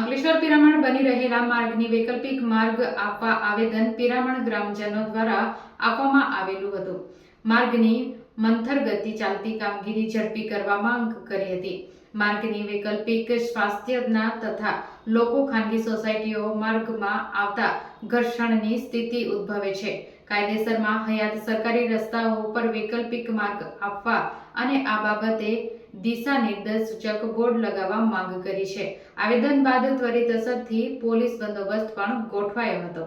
અંકલેશ્વર પિરામણ બની રહેલા માર્ગની વૈકલ્પિક માર્ગ આપવા આવેદન પિરામણ ગ્રામજનો દ્વારા આપવામાં આવેલું હતું. માર્ગની મંથર ગતિ ચાલતી કામગીરી ઝડપી કરવા માંગ કરી હતી. માર્ગની વૈકલ્પિક સ્વાસ્થ્યના તથા લોકો ખાનગી સોસાયટીઓ માર્ગમાં આવતા ઘર્ષણની સ્થિતિ ઉદ્ભવે છે. કાયદેસરમાં હયાત સરકારી રસ્તાઓ ઉપર વૈકલ્પિક માર્ગ આપવા અને આ બાબતે દિશા નિર્દેશ સૂચક બોર્ડ લગાવવા માંગ કરી છે. આવેદન બાદ ત્વરિત અસરથી પોલીસ બંદોબસ્ત પણ ગોઠવાયો હતો.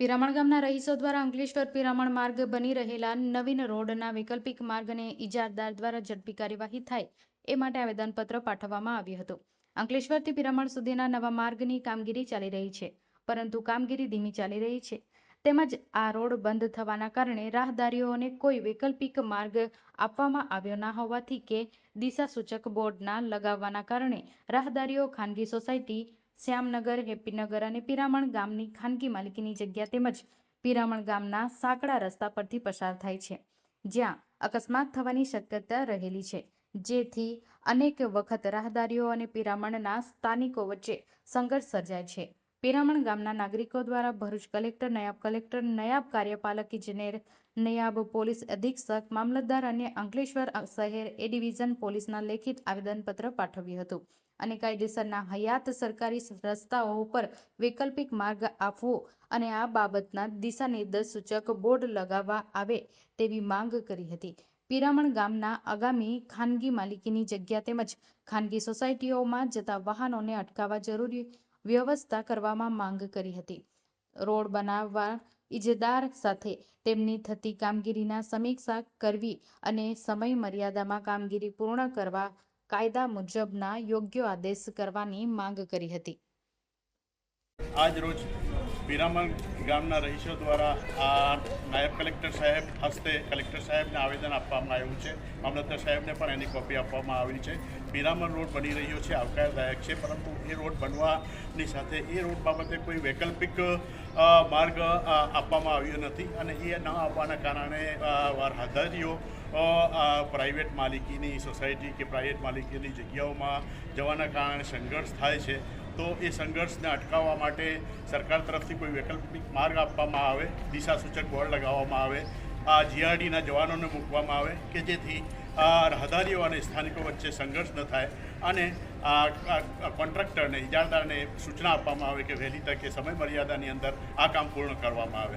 પિરામણ ગામના રહીશો દ્વારા અંકલેશ્વર પિરામણ માર્ગ બની રહેલા નવીન રોડના વૈકલ્પિક માર્ગને ઇજારદાર દ્વારા ઝડપી કાર્યવાહી થાય એ માટે આવેદનપત્ર પાઠવવામાં આવ્યું હતું. અંકલેશ્વરથી પિરામણ સુધીના નવા માર્ગની કામગીરી ચાલી રહી છે, પરંતુ કામગીરી ધીમી ચાલી રહી છે. તેમજ આ રોડ બંધ થવાના કારણે રાહદારીઓને કોઈ વૈકલ્પિક માર્ગ આપવામાં આવ્યો ના હોવાથી કે દિશા સૂચક બોર્ડના લગાવવાના કારણે રાહદારીઓ ખાનગી સોસાયટી, શ્યામનગર, હેપીનગર અને પિરામણ ગામની ખાનગી માલિકીની જગ્યા તેમજ પિરામણ ગામના સાંકડા રસ્તા પરથી પસાર થાય છે, જ્યાં અકસ્માત થવાની શક્યતા રહેલી છે. જેથી અનેક વખત રાહદારીઓ અને પિરામણના સ્થાનિકો વચ્ચે સંઘર્ષ સર્જાય છે. પિરામણ ગામના નાગરિકો દ્વારા ભરૂચ કલેક્ટર, નાયબ કલેક્ટર, નાયબ કાર્યપાલક ઇજનેર, નાયબ પોલીસ અધિક્ષક, મામલતદાર અને અંકલેશ્વર શહેર એ ડિવિઝન પોલીસના લેખિત આવેદનપત્ર પાઠવ્યું હતું. અને કાયદેસરના હયાત સરકારી રસ્તાઓ ઉપર વૈકલ્પિક માર્ગ આપવો અને આ બાબતના દિશા નિર્દેશ સૂચક બોર્ડ લગાવવા આવે તેવી માંગ કરી હતી. પિરામણ ગામના આગામી ખાનગી માલિકીની જગ્યા તેમજ ખાનગી સોસાયટીઓમાં જતા વાહનોને અટકાવવા જરૂરી વ્યવસ્થા કરવામાં માંગ કરી હતી. રોડ બનાવવા ઇજદાર સાથે તેમની થતી કામગીરીના સમીક્ષા કરવી અને સમય મર્યાદામાં કામગીરી પૂર્ણ કરવા કાયદા મુજબના યોગ્ય આદેશ કરવાની માંગ કરી હતી. આજ રોજ પિરામણ ગામના રહીશો દ્વારા આ નાયબ કલેક્ટર સાહેબ હસ્તે કલેક્ટર સાહેબને આવેદન આપવામાં આવ્યું છે. મામલતદાર સાહેબને પણ એની કોપી આપવામાં આવી છે. પિરામણ રોડ બની રહ્યો છે આવકારદાયક છે પરંતુ એ રોડ બનવાની સાથે એ રોડ બાબતે કોઈ વૈકલ્પિક માર્ગ આપવામાં આવ્યો નથી અને એ ન આપવાના કારણે વાર અ, પ્રાઇવેટ માલિકીની સોસાયટી કે પ્રાઇવેટ માલિકીની જગ્યાઓમાં જવાના કારણે સંઘર્ષ થાય છે, તો એ સંઘર્ષને અટકાવવા માટે સરકાર તરફથી કોઈ વૈકલ્પિક માર્ગ આપવામાં આવે દિશા સૂચક બોર્ડ લગાવવામાં આવે, આ જીઆરડીના જવાનોને મૂકવામાં આવે કે જેથી રાહદારીઓ અને સ્થાનિકો વચ્ચે સંઘર્ષ ન થાય અને આ કોન્ટ્રાક્ટરને, ઇજારદારને સૂચના આપવામાં આવે કે વહેલી તકે સમય મર્યાદાની અંદર આ કામ પૂર્ણ કરવામાં આવે.